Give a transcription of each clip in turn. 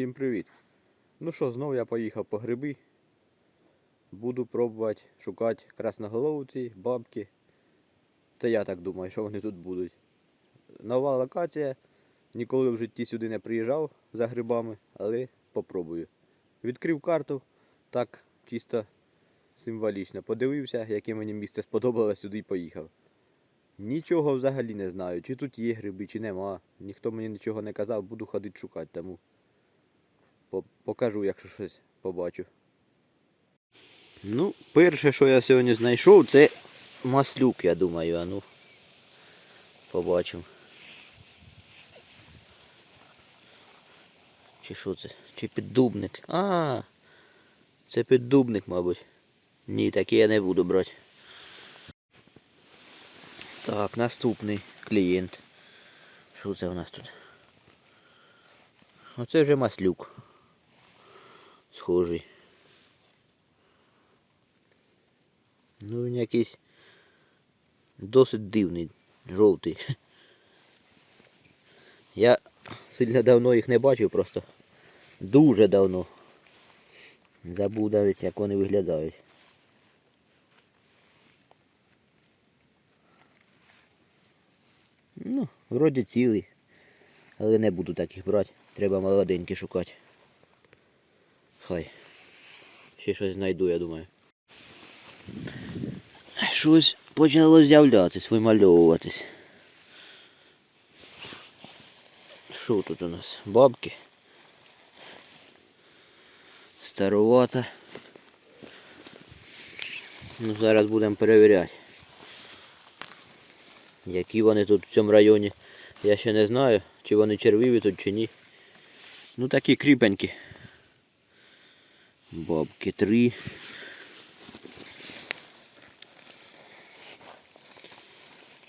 Всім привіт! Ну що, знову я поїхав по гриби. Буду пробувати шукати красноголовці, бабки. Це я так думаю, що вони тут будуть. Нова локація. Ніколи в житті сюди не приїжджав за грибами, але попробую. Відкрив карту, так чисто символічно. Подивився, яке мені місце сподобалось, сюди й поїхав. Нічого взагалі не знаю, чи тут є гриби, чи нема. Ніхто мені нічого не казав, буду ходити шукати тому. По- Покажу, якщо щось побачу. Ну, перше, що я сьогодні знайшов, це маслюк, я думаю, а ну. Побачимо. Чи що це? Чи піддубник? А, це піддубник, мабуть. Ні, такий я не буду брати. Так, наступний клієнт. Що це у нас тут? Оце вже маслюк. Схожий. Ну він якийсь досить дивний, жовтий. Я сильно давно їх не бачив, просто дуже давно. Забув навіть, як вони виглядають. Ну, вроді цілий. Але не буду таких брати. Треба молоденькі шукати. Хай. Ще щось знайду, я думаю. Щось почало з'являтись, вимальовуватись. Що тут у нас? Бабки. Старувата. Ну, зараз будемо перевіряти. Які вони тут в цьому районі, я ще не знаю, чи вони червиві тут чи ні. Ну такі кріпенькі. Бабки три.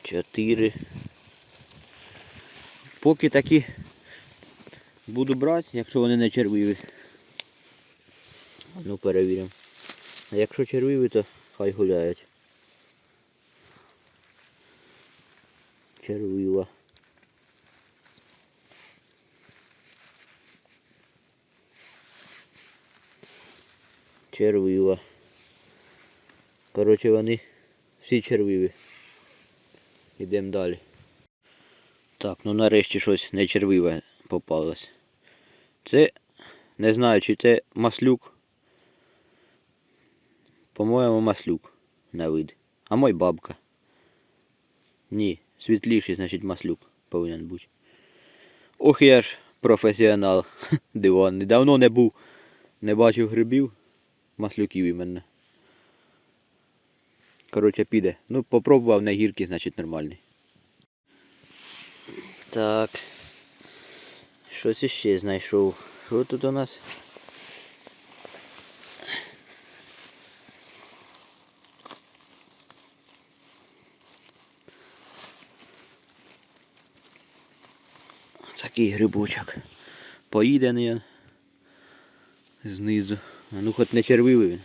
Чотири. Поки такі буду брати, якщо вони не червиві. Ну перевіримо. А якщо червиві, то хай гуляють. Червива. Червива. Коротше, вони всі червиві. Йдемо далі. Так, ну нарешті щось не червиве попалось. Це, не знаю, чи це маслюк. По-моєму, маслюк на вид. А мой бабка. Ні, світліший, значить, маслюк повинен бути. Ох, я ж професіонал диванний. Давно не був, не бачив грибів, маслюків іменно. Коротше, піде. Ну, попробував на гірки, значить нормальний. Так. Щось іще знайшов. Що тут у нас? Такий грибочок. Поїдений знизу. А ну хоч не червивий він.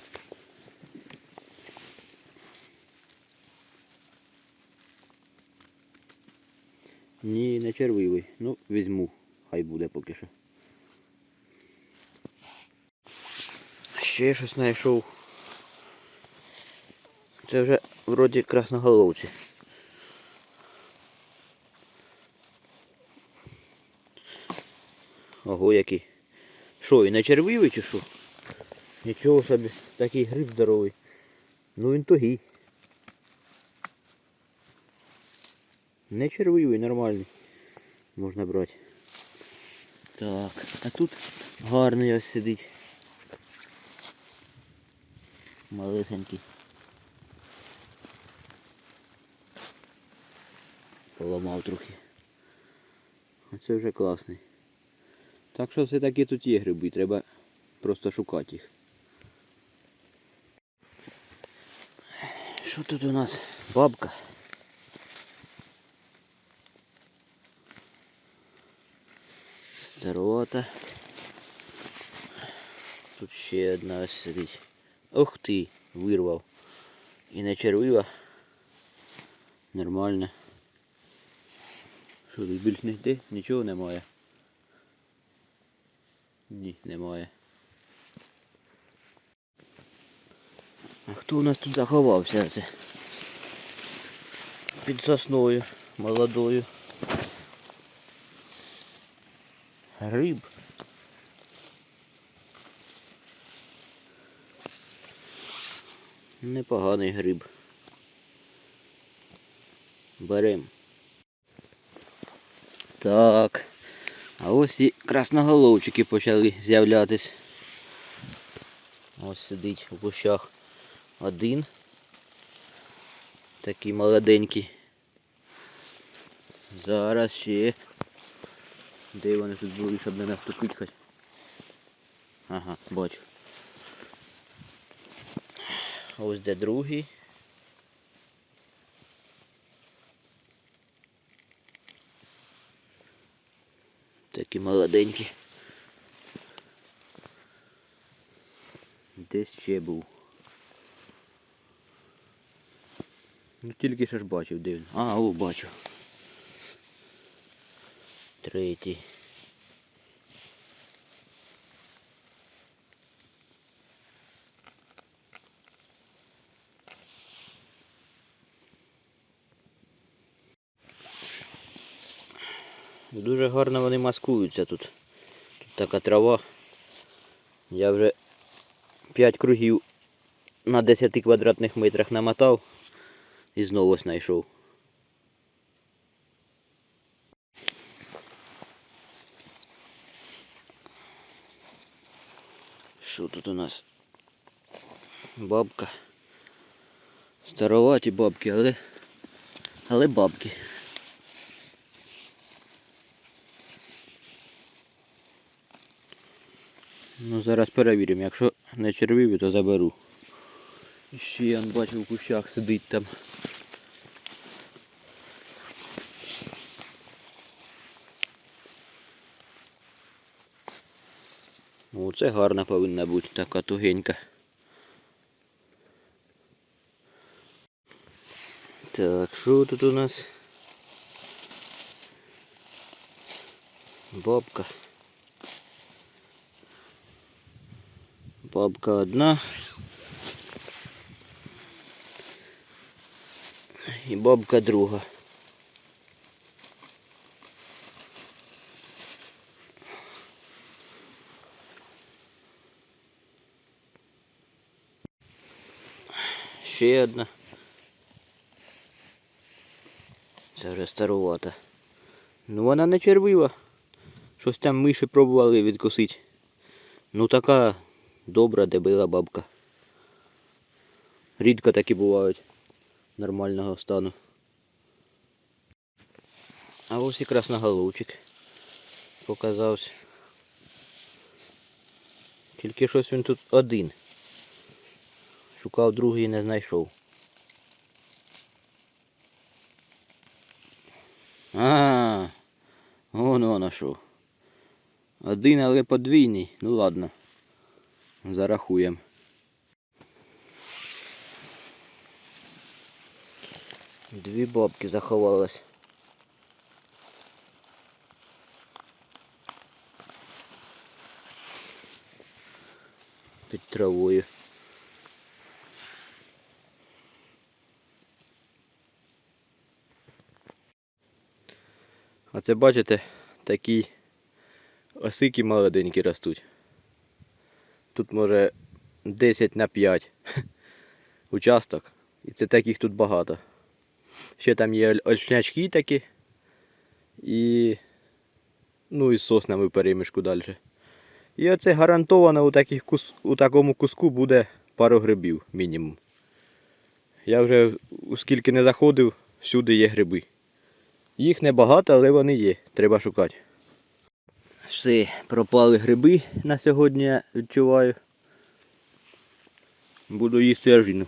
Ні, не червивий. Ну, візьму. Хай буде поки що. Ще щось знайшов. Це вже вроді красноголовці. Ого, який. Що, і не червивий чи що? Нічого собі, такий гриб здоровий. Ну він тугий. Не червивий, нормальний. Можна брати. Так, а тут гарний ось сидить. Малесенький. Поламав трохи. Оце вже класний. Так що все-таки тут є гриби, треба просто шукати їх. Що тут у нас? Бабка. Старота. Тут ще одна ось сидить. Ух ти, вирвав. І не червива. Нормально. Що тут більш не йти? Нічого немає. Ні, немає. А хто у нас тут заховався це? Під сосною молодою. Гриб. Непоганий гриб. Берем. Так. А ось і красноголовчики почали з'являтись. Ось сидить у кущах один. Такий молоденький. Зараз ще. Де вони тут були, щоб не наступити хоч. Ага, бачу. Ось де другий. Такі молоденькі. Десь ще був. Ну тільки що ж бачив, де. А, о, бачу. Третій. Дуже гарно вони маскуються тут. Тут така трава. Я вже 5 кругів на 10 квадратних метрах намотав і знову знайшов. Що тут у нас? Бабка. Староваті бабки, але, але бабки. Ну зараз перевіримо, якщо не червиві, то заберу. І ще я бачив в кущах сидить там. Це гарна повинна бути, така тугенька. Так, що тут у нас? Бабка. Бабка одна. І бабка друга. Ще одна. Це вже старувата. Ну вона не червива. Щось там миші пробували відкусити. Ну така добра дебила бабка. Рідко такі бувають нормального стану. А ось і красноголовчик показався. Тільки щось він тут один. Шукав другий не знайшов. А, вон воно що. Один, але подвійний. Ну ладно. Зарахуємо. Дві бабки заховалось. Під травою. А це бачите, такі осики молоденькі ростуть. Тут може 10 на 5 участок. І це таких тут багато. Ще там є ольшнячки такі. І. Ну і соснами перемішку далі. І оце гарантовано у, таких кус... у такому куску буде пару грибів мінімум. Я вже скільки не заходив, всюди є гриби. Їх небагато, але вони є. Треба шукати. Все, пропали гриби на сьогодні, я відчуваю. Буду їсти ажину.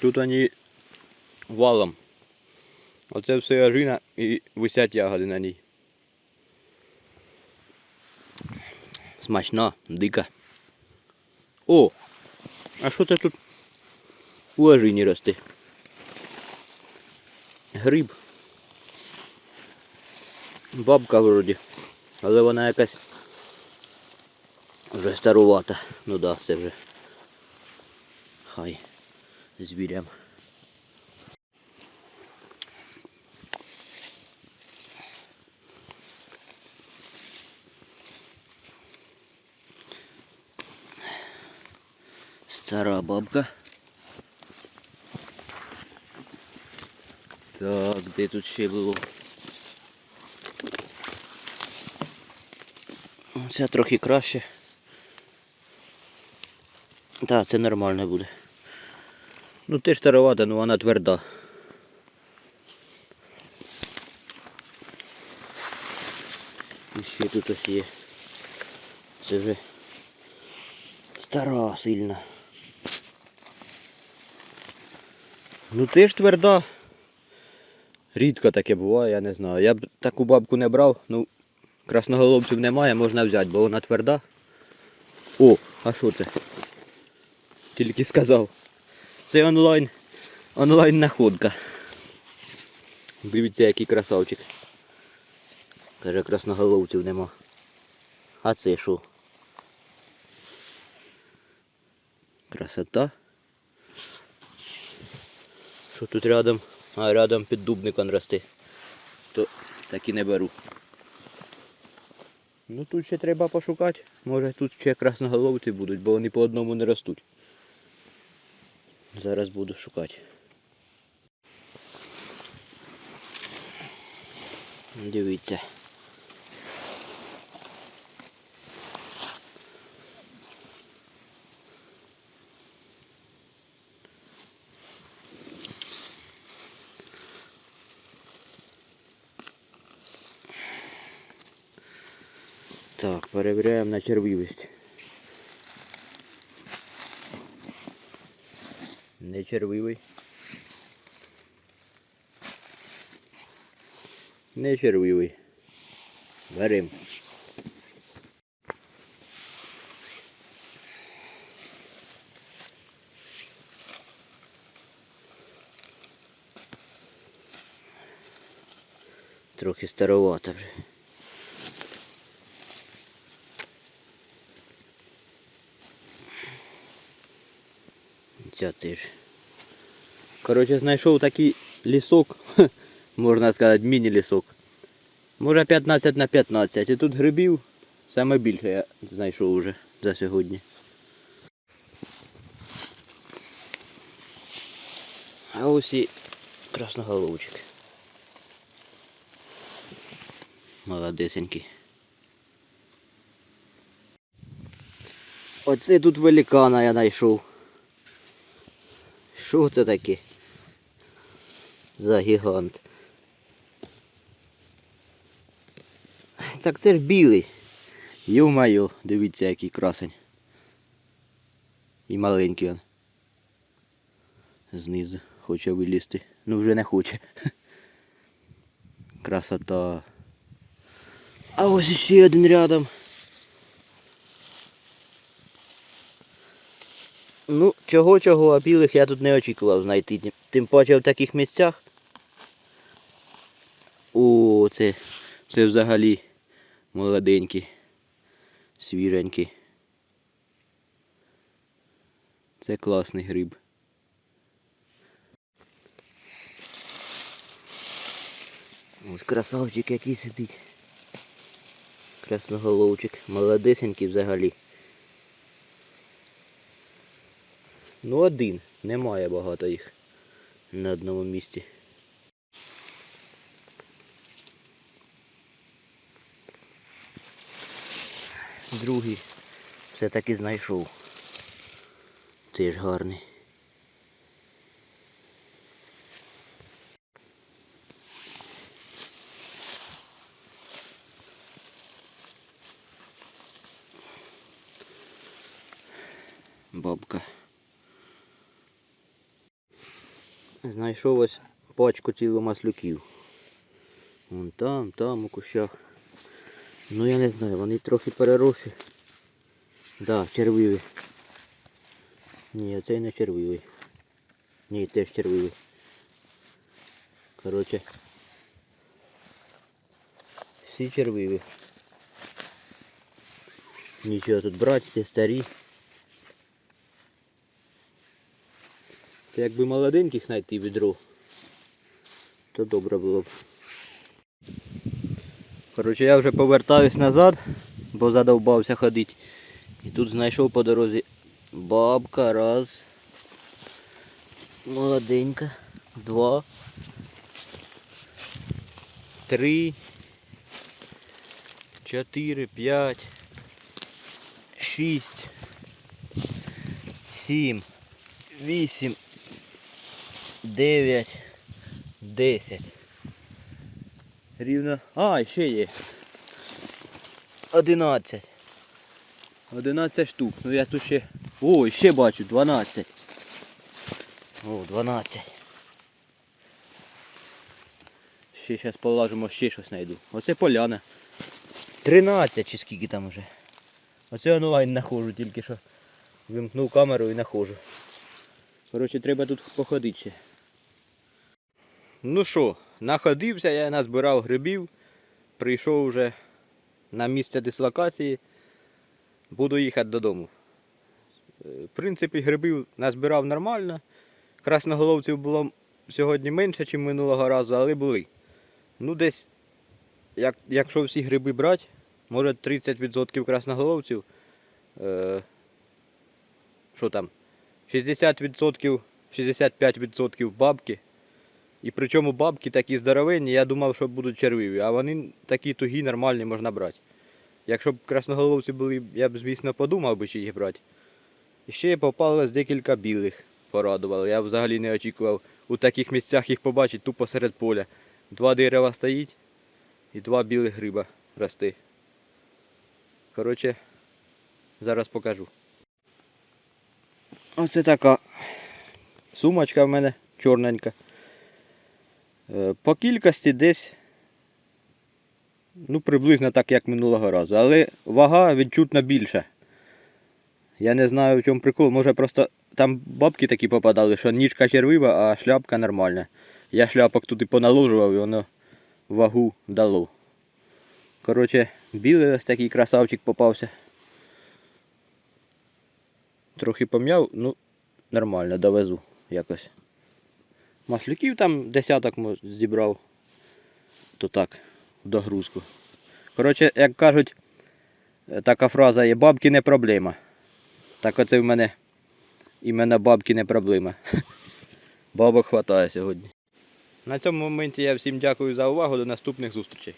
Тут вони валом. Оце все ажина і висять ягоди на ній. Смачна, дика. О! А що це тут у ажині росте? Гриб. Бабка вроді. Але вона якась вже старувата. Ну да, це вже хай звірям. Стара бабка. Так, де тут ще було? Це трохи краще. Так, це нормально буде. Ну теж старовата, але вона тверда. І ще тут ось є. Це вже стара сильна. Ну теж тверда. Рідко таке буває, я не знаю. Я б таку бабку не брав, ну красноголовців немає, можна взяти, бо вона тверда. О, а що це? Тільки сказав. Це онлайн. Онлайн находка. Дивіться, який красавчик. Каже, красноголовців нема. А це що? Красота. Що тут рядом? А рядом піддубник он росте. То так і не беру. Ну тут ще треба пошукати. Може тут ще красноголовці будуть, бо вони по одному не ростуть. Зараз буду шукати. Дивіться. Так, перевіряємо на червивість. Не червивий. Не червивий. Берем. Трохи старовато вже. Ця теж. Коротше, знайшов такий лісок, можна сказати, міні-лісок. Може 15 на 15. І тут грибів саме більше я знайшов уже за сьогодні. А ось і красноголовчик. Молодесенький. Оце тут великана я знайшов. Що це таке? За гігант. Так це ж білий. Ю-майо, дивіться який красень. І маленький він. Знизу хоче вилізти. Ну вже не хоче. Красота. А ось ще один рядом. Ну, чого-чого, а білих я тут не очікував знайти. Тим паче в таких місцях. О, це, це взагалі молоденькі, свіженькі. Це класний гриб. Ось красавчик який сидить. Красноголовчик. Молодесенький взагалі. Ну один. Немає багато їх на одному місці. Другий все-таки знайшов. Теж гарний. Бабка. Знайшов ось пачку цілу маслюків. Вон там, там у кущах. Ну я не знаю, вони трохи переросші. Да, червиві. Ні, цей не червивий. Ні, теж червивий. Коротше. Всі червиві. Нічого тут брати, старі. Це якби молоденьких знайти відро, то добре було б. Коротше, я вже повертаюсь назад, бо задовбався ходити. І тут знайшов по дорозі бабка, раз. Молоденька. Два. Три. Чотири, п'ять. Шість. Сім. Вісім. Дев'ять. Десять. Рівно. А, ще є. Одинадцять. Одинадцять штук. Ну я тут ще. Ой, ще бачу, дванадцять. О, 12. Ще зараз полажимо, ще щось знайду. Оце поляна. 13 чи скільки там уже. Оце онлайн знаходжу тільки що. Вимкнув камеру і знаходжу. Коротше, треба тут походити ще. Ну що, находився, я назбирав грибів. Прийшов вже на місце дислокації. Буду їхати додому. Е, В принципі, грибів назбирав нормально. Красноголовців було сьогодні менше, ніж минулого разу, але були. Ну, десь, як, якщо всі гриби брати, може 30% красноголовців. Е, що там? 60%, 65% бабки. І причому бабки такі здоровенні, я думав, що будуть червиві, а вони такі тугі, нормальні можна брати. Якщо б красноголовці були, я б, звісно, подумав би, чи їх брати. І ще попалось декілька білих порадували. Я взагалі не очікував у таких місцях їх побачити тупо серед поля. Два дерева стоїть і два білих гриба рости. Коротше, зараз покажу. Оце така сумочка в мене чорненька. Е, По кількості десь ну, приблизно так, як минулого разу. Але вага відчутно більша. Я не знаю в чому прикол. Може просто там бабки такі попадали, що ніжка червива, а шляпка нормальна. Я шляпок туди поналожував і воно вагу дало. Коротше, білий ось такий красавчик попався. Трохи пом'яв, ну нормально, довезу якось. Маслюків там десяток зібрав. То так, в догрузку. Коротше, як кажуть, е, така фраза є, бабки не проблема. Так оце в мене іменно бабки не проблема. Бабок хватає сьогодні. На цьому моменті я всім дякую за увагу. До наступних зустрічей.